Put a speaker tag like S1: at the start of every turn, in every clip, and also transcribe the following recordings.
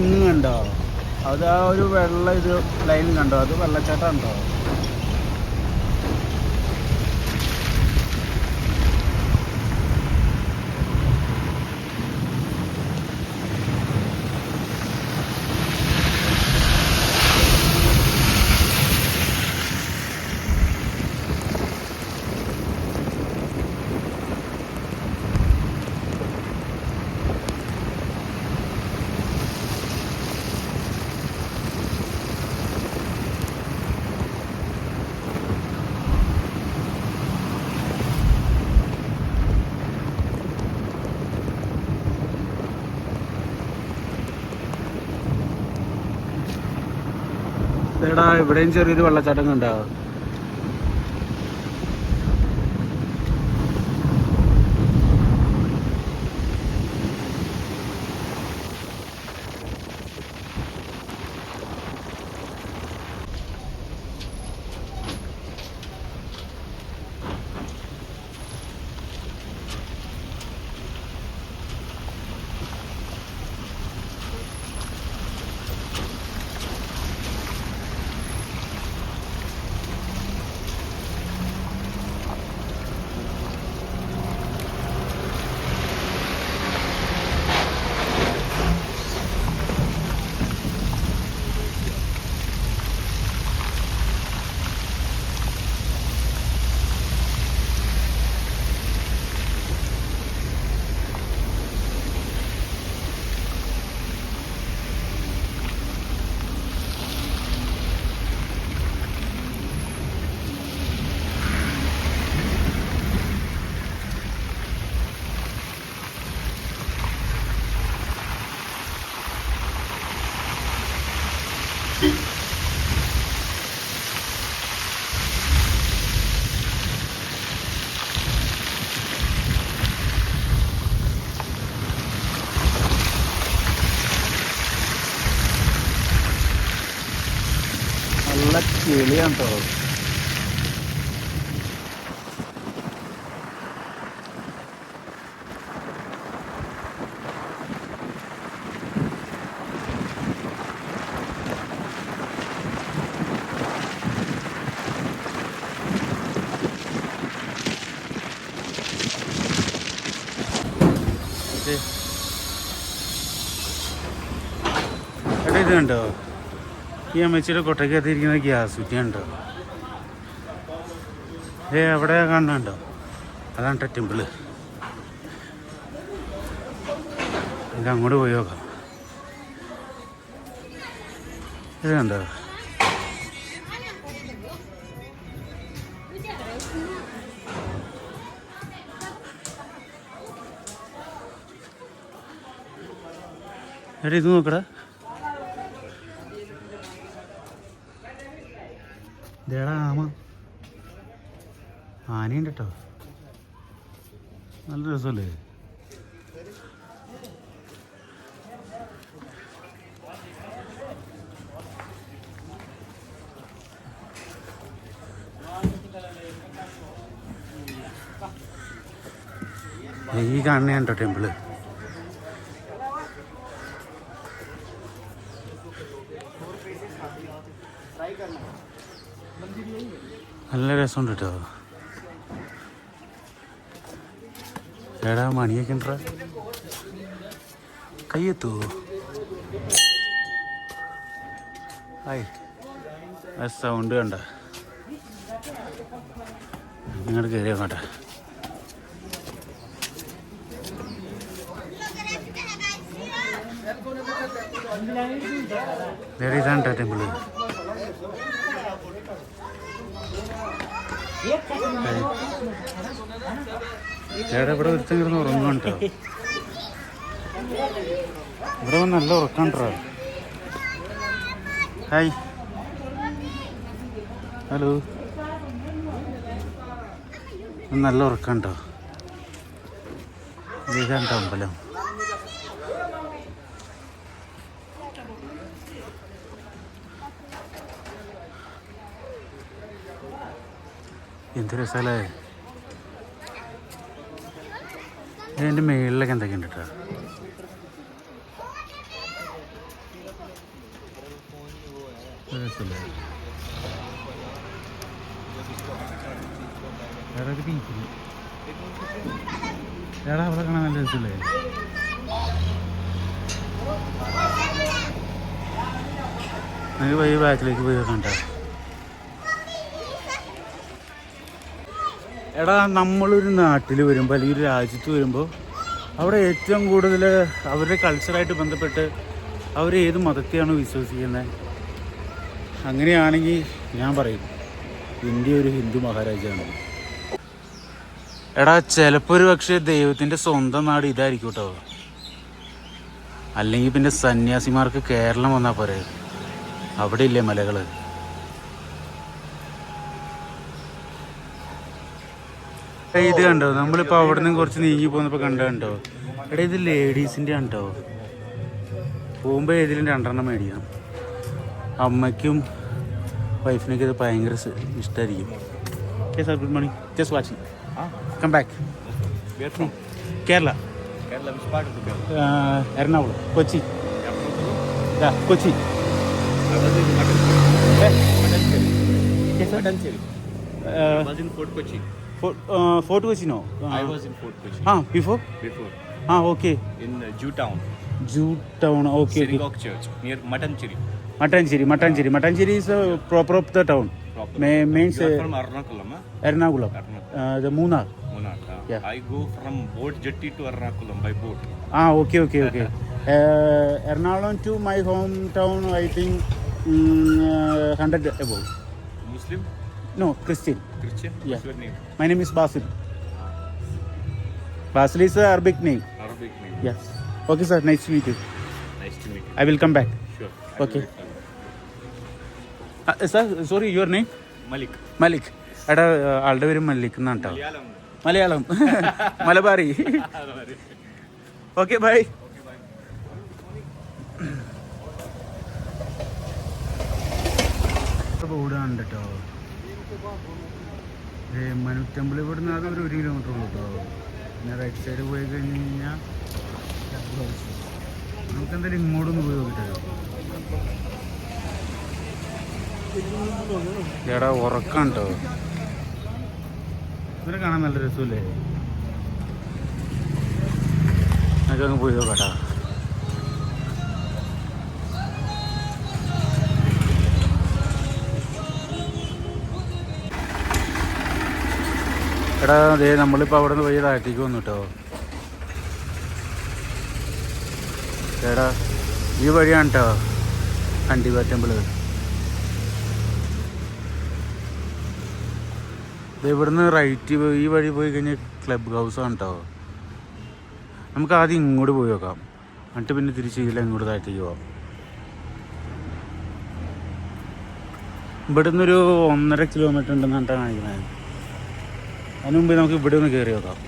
S1: അങ്ങ് കണ്ടോ? അത് ആ ഒരു വെള്ള ഇത് ലൈൻ കണ്ടോ? അത് വെള്ളച്ചാട്ടം ഉണ്ടോ ഇവിടെയും ചെറിയൊരു വെള്ളച്ചാട്ടം കണ്ടോ നല്ല കിളിയാണ് കേട്ടോ എടാ ഇത് കണ്ടോ ഈ അമ്മച്ചിയുടെ കൊട്ടയ്ക്കകത്തിരിക്കുന്ന ഗ്യാസ് കുറ്റി കണ്ടോ? ഏ അവിടെ കാണുന്നുണ്ടോ? അതാണ് ടെമ്പിൾ. ഇത് അങ്ങോട്ട് പോയി നോക്കാം. ഇത് കണ്ടോ? എടാ ഇത് നോക്കടാ. ഇതേടാ ആമ. ആനയുണ്ട് കേട്ടോ നല്ല രസമല്ലേ? ഈ കാണുന്ന കേട്ടോ ടെമ്പിൾ? നല്ല രസമുണ്ട് കേട്ടോ എടാ മണിയൊക്കെ ഉണ്ട? കയ്യെത്തൂ. ഹായ്. സൗണ്ട് കണ്ട. ഇങ്ങോട്ട് കയറി വേറെ ഇതാണ് ടെമ്പിൾ ചേട്ടാ ഇവിടെ ഒരുത്തൻ കിടന്ന് ഉറങ്ങാൻ ഇവിടെ വന്ന് നല്ല ഉറക്കണ്ടോ ഹായ് ഹലോ നല്ല ഉറക്കണ്ടോ ഇതാണ്ടോ അമ്പലം. എന്ത് രസമല്ലേ ഇതിന്റെ മേളിലൊക്കെ എന്തൊക്കെയുണ്ട് കേട്ടോ രസമല്ലേ. വേറെ ബാക്കിലേക്ക് പോയി കണ്ട എടാ നമ്മളൊരു നാട്ടിൽ വരുമ്പോൾ അല്ലെങ്കിൽ ഒരു രാജ്യത്ത് വരുമ്പോൾ അവിടെ ഏറ്റവും കൂടുതൽ അവരുടെ കൾച്ചറായിട്ട് ബന്ധപ്പെട്ട് അവർ ഏത് മതത്തെയാണ് വിശ്വസിക്കുന്നത് അങ്ങനെയാണെങ്കിൽ ഞാൻ പറയും ഇന്ത്യ ഒരു ഹിന്ദു മഹാരാജ്യമാണ്. എടാ ചിലപ്പോൾ ഒരു പക്ഷേ ദൈവത്തിന്റെ സ്വന്തം നാട് ഇതായിരിക്കും കേട്ടോ അല്ലെങ്കിൽ പിന്നെ സന്യാസിമാർക്ക് കേരളം വന്നാൽ പോരെ. അവിടെ ഇല്ലേ മലകൾ? ഇത് കണ്ടോ? നമ്മളിപ്പോ അവിടെ നിന്ന് കുറച്ച് നീങ്ങി പോന്നപ്പോ കണ്ടോ കണ്ടോ? എടാ ഇത് ലേഡീസിന്റെ കണ്ടോ? പോകുമ്പോ ഏതിലും രണ്ടെണ്ണം മേടിക്കണം. അമ്മയ്ക്കും വൈഫിനൊക്കെ ഇത് ഭയങ്കര ഇഷ്ടമായിരിക്കും okay sir good morning just watching come back? Kerala? Ernakulam. Kochi. Kochi.
S2: I was I
S1: Uh,
S2: Fort
S1: Kochi no
S2: I was in Fort Kochi
S1: ആ ബിഫോർ
S2: before
S1: ആ okay
S2: in uh, Jew Town,
S1: town okay okay
S2: Synagogue Church near Matancheri.
S1: Mattancherry Mattancherry Mattancherry is proper of the town
S2: Proper.
S1: Means
S2: You are from Ernakulam, huh?
S1: Ernakulam
S2: Ernakulam.
S1: ഇത് Munnar
S2: Munnar. huh?
S1: Yeah.
S2: I go from boat jetty to Ernakulam by boat.
S1: ആ okay. Okay okay Ernakulam to my home town I think hundred above
S2: Muslim,
S1: No, Christian
S2: Christian.
S1: Yeah.
S2: What's your name?
S1: My name is Basil Basil is Arabic name
S2: Arabic name.
S1: Yes okay sir nice to meet you
S2: Nice to meet you.
S1: I will come back
S2: Sure.
S1: Okay. Sir sorry your name
S2: Malik.
S1: മലിക് എടാ ആളുടെ പേര് മലിക് എന്നാണ് കേട്ടോ
S2: Malayalam.
S1: Malayalam Malabari okay bye ബോർഡാണ് കേട്ടോ Manu temple ഇവിടെ നിന്ന് അത് ഒരു ഒരു കിലോമീറ്റർ കേട്ടോ പിന്നെ റൈറ്റ് സൈഡ് പോയി കഴിഞ്ഞ് കഴിഞ്ഞാൽ നമുക്ക് എന്തായാലും ഇങ്ങോട്ടൊന്ന് പോയി നോക്കിട്ടോ എടാ ഉറക്കം കേട്ടോ ഇവരെ കാണാൻ നല്ല രസമല്ലേ? അങ്ങ് പോയി നോക്കാട്ടാ. എടാ നമ്മളിപ്പോ നമ്മളിപ്പോൾ അവിടെ നിന്ന് പോയി താഴത്തേക്ക് വന്നു കേട്ടോ എടാ ഈ വഴിയാണ് കേട്ടോ കണ്ടിവ ടെമ്പിൾ. ഇത് ഇവിടുന്ന് റൈറ്റ് ഈ വഴി പോയി കഴിഞ്ഞാൽ ക്ലബ് ഹൗസാണ് കേട്ടോ നമുക്ക് ആദ്യം ഇങ്ങോട്ട് പോയി നോക്കാം. എന്നിട്ട് പിന്നെ തിരിച്ച് ഇതിൽ ഇങ്ങോട്ട് താഴത്തേക്ക് പോവാം. ഇവിടുന്ന് ഒരു ഒന്നര കിലോമീറ്റർ ഉണ്ടെന്നാണ് കാണിക്കുന്നത് അതിനുമുമ്പ് നമുക്ക് ഇവിടെ ഒന്ന് കയറി നോക്കാം.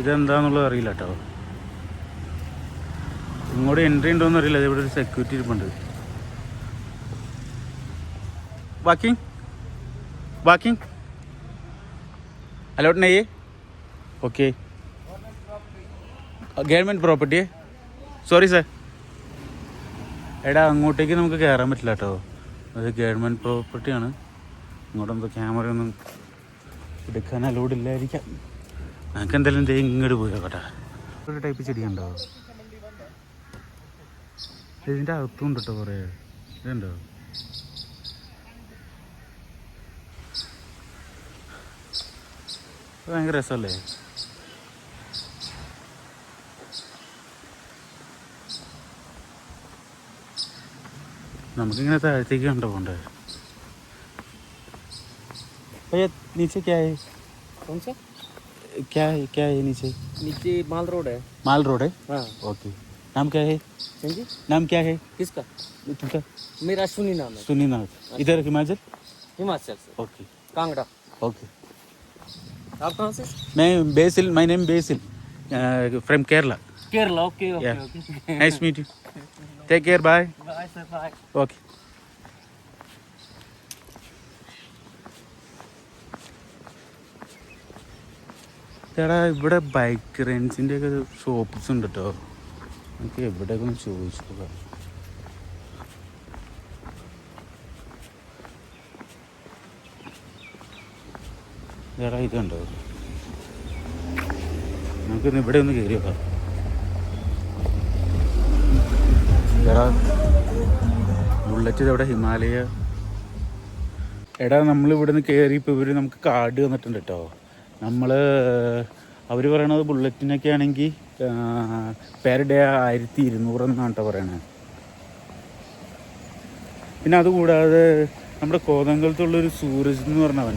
S1: ഇതെന്താന്നുള്ളത് അറിയില്ല കേട്ടോ. ഇങ്ങോട്ട് എൻട്രി ഉണ്ടോയെന്ന് അറിയില്ല. ഇവിടെ ഒരു സെക്യൂരിറ്റി ഇരിപ്പുണ്ട്. ബാക്കി ബാക്കി അലോട്ട് നെയ്യേ? ഓക്കെ. ഗവൺമെന്റ് പ്രോപ്പർട്ടിയെ? Sorry sir. എടാ അങ്ങോട്ടേക്ക് നമുക്ക് കയറാൻ പറ്റില്ല കേട്ടോ. അത് ഗവൺമെന്റ് പ്രോപ്പർട്ടിയാണ്. ഇങ്ങോട്ടൊന്നും ക്യാമറയൊന്നും എടുക്കാൻ അലോഡ് ഇല്ലായിരിക്കാം. നമുക്ക് എന്തായാലും ദേ ഇങ്ങോട്ട് പോയോട്ടെ ഒരു ടൈപ്പ് ചെടിയുണ്ടോ? ഇതിന്റെ അകത്തും ഉണ്ട് കേട്ടോ കുറേ. ഇതുണ്ടോ ഇത് ഭയങ്കര രസമല്ലേ? നമുക്കിങ്ങനെ താഴത്തേക്ക് കണ്ടു പോണ്ടേ? भैया नीचे क्या है?
S3: कौन सा?
S1: क्या है क्या है नीचे?
S3: नीचे माल रोड है।
S1: माल रोड है?
S3: हाँ।
S1: ओके। नाम क्या है?
S3: जी?
S1: नाम क्या है?
S3: किसका?
S1: तुमका
S3: मेरा सुनी नाम है।
S1: सुनी नाम अच्छा। इधर हिमाचल?
S3: हिमाचल से।
S1: ओके।
S3: कांगड़ा।
S1: ओके।
S3: आप कहाँ से?
S1: मैं Basil my name Basil from Kerala.
S3: Kerala okay okay
S1: nice meet you take care bye
S3: bye sir bye
S1: okay എടാ ഇവിടെ ബൈക്ക് റെൻസിന്റെ ഒക്കെ ഷോപ്പ്സ് ഉണ്ട് കേട്ടോ നമുക്ക് എവിടെയൊക്കെ ഒന്ന് ചോദിച്ചു നോക്കാം. എടാ ഇതുണ്ടോ നമുക്കിന്ന് ഇവിടെ ഒന്ന് കയറി എടാ ബുള്ളറ്റ് ഇതവിടെ ഹിമാലയ. എടാ നമ്മൾ ഇവിടെ നിന്ന് കയറി ഇപ്പോൾ ഇവർ നമുക്ക് കാർഡ് തന്നിട്ടുണ്ട് കേട്ടോ നമ്മൾ അവർ പറയണത് ബുള്ളറ്റിനൊക്കെ ആണെങ്കിൽ പെർ ഡേ ആയിരത്തി ഇരുന്നൂറെന്നാണ് കേട്ടോ പറയണത് പിന്നെ അതുകൂടാതെ നമ്മുടെ കോതങ്കലത്തുള്ളൊരു സൂരജ് എന്ന് പറഞ്ഞവൻ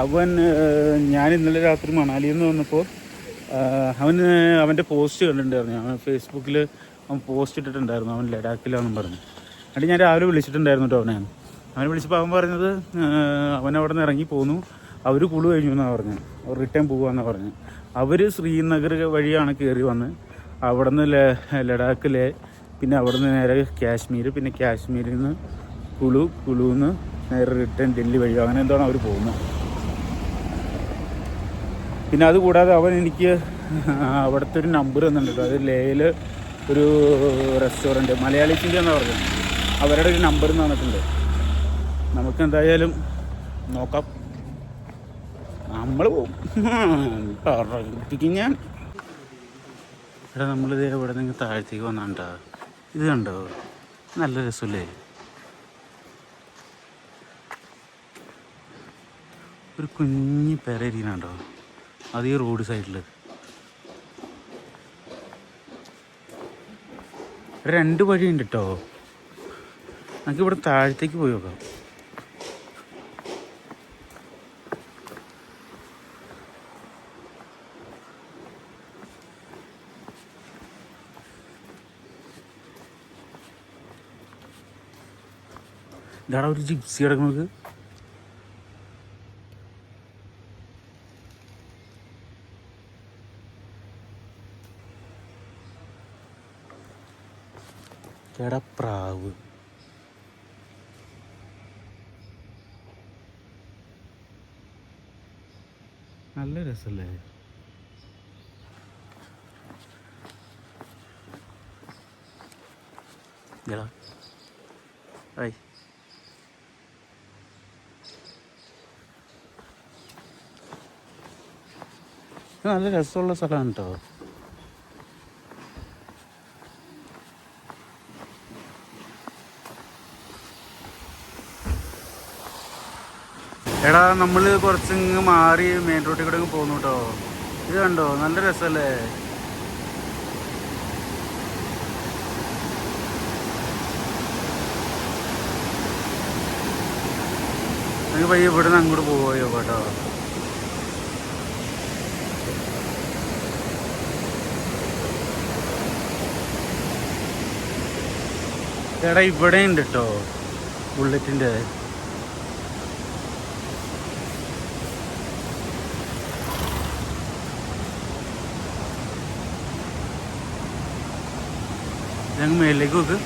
S1: അവൻ ഞാൻ ഇന്നലെ രാത്രി മണാലിയിൽ എന്ന് വന്നപ്പോൾ അവന് അവന്റെ പോസ്റ്റ് കണ്ടിട്ടുണ്ടായിരുന്നു. അവൻ ഫേസ്ബുക്കിൽ അവൻ പോസ്റ്റ് ഇട്ടിട്ടുണ്ടായിരുന്നു അവൻ ലഡാക്കിലാണെന്ന് പറഞ്ഞു. എന്നിട്ട് ഞാൻ രാവിലെ വിളിച്ചിട്ടുണ്ടായിരുന്നു കേട്ടോ അവനെ. അവനെ വിളിച്ചപ്പോൾ അവൻ പറഞ്ഞത് അവൻ അവിടെ നിന്ന് ഇറങ്ങി പോന്നു. അവർ കുളു കഴിഞ്ഞു എന്നാണ് പറഞ്ഞത് അവർ റിട്ടേൺ പോകുകയെന്നാണ് പറഞ്ഞത് അവർ ശ്രീനഗർ വഴിയാണ് കയറി വന്ന്. അവിടെ നിന്ന് ലഡാക്കിലെ പിന്നെ അവിടെ നിന്ന് നേരെ കാശ്മീർ പിന്നെ കാശ്മീരിൽ നിന്ന് കുളു കുളുന്ന് നേരെ റിട്ടേൺ ഡൽഹി വഴി. അങ്ങനെ എന്താണ് അവർ പോകുന്നത്. പിന്നെ അതുകൂടാതെ അവൻ എനിക്ക് അവിടുത്തെ ഒരു നമ്പർ തന്നിട്ടുണ്ട്. അത് ലേയിൽ ഒരു റെസ്റ്റോറന്റ് മലയാളീസിന്റെ എന്നാണ് പറഞ്ഞത് അവരുടെ ഒരു നമ്പർ തന്നിട്ടുണ്ട്. നമുക്ക് എന്തായാലും നോക്കാം. നമ്മൾ പോകും ഞാൻ. എടാ നമ്മളിത് എവിടെ നിന്ന് താഴത്തേക്ക് വന്നാണ്ടാ. ഇത് കണ്ടോ? നല്ല രസമല്ലേ? ഒരു കുഞ്ഞി പെര ഇരിക്കുന്നുണ്ടോ? അത് ഈ റോഡ് സൈഡിൽ. രണ്ട് വഴിയുണ്ട് കേട്ടോ നമുക്ക് ഇവിടെ താഴത്തേക്ക് പോയി നോക്കാം. ഇതാടാ ഒരു ജിപ്സി കിടക്കുന്നത് കിടപ്രാവ് നല്ല രസല്ലേ? എടാ ഹായ് നല്ല രസമുള്ള സ്ഥലമാണ് കേട്ടോ എടാ നമ്മൾ കുറച്ചിങ്ങ് മാറി മെയിൻ റോഡിൽ കൂടെ പോകുന്നു കേട്ടോ ഇത് കണ്ടോ? നല്ല രസമല്ലേ? പയ്യെ ഇവിടുന്ന് അങ്ങോട്ട് പോവുകയോ കേട്ടോ. എടാ ഇവിടെ ഉണ്ട് കേട്ടോ ബുള്ളറ്റിന്റെ ഞങ്ങൾ മേലിലേക്ക് നോക്ക്.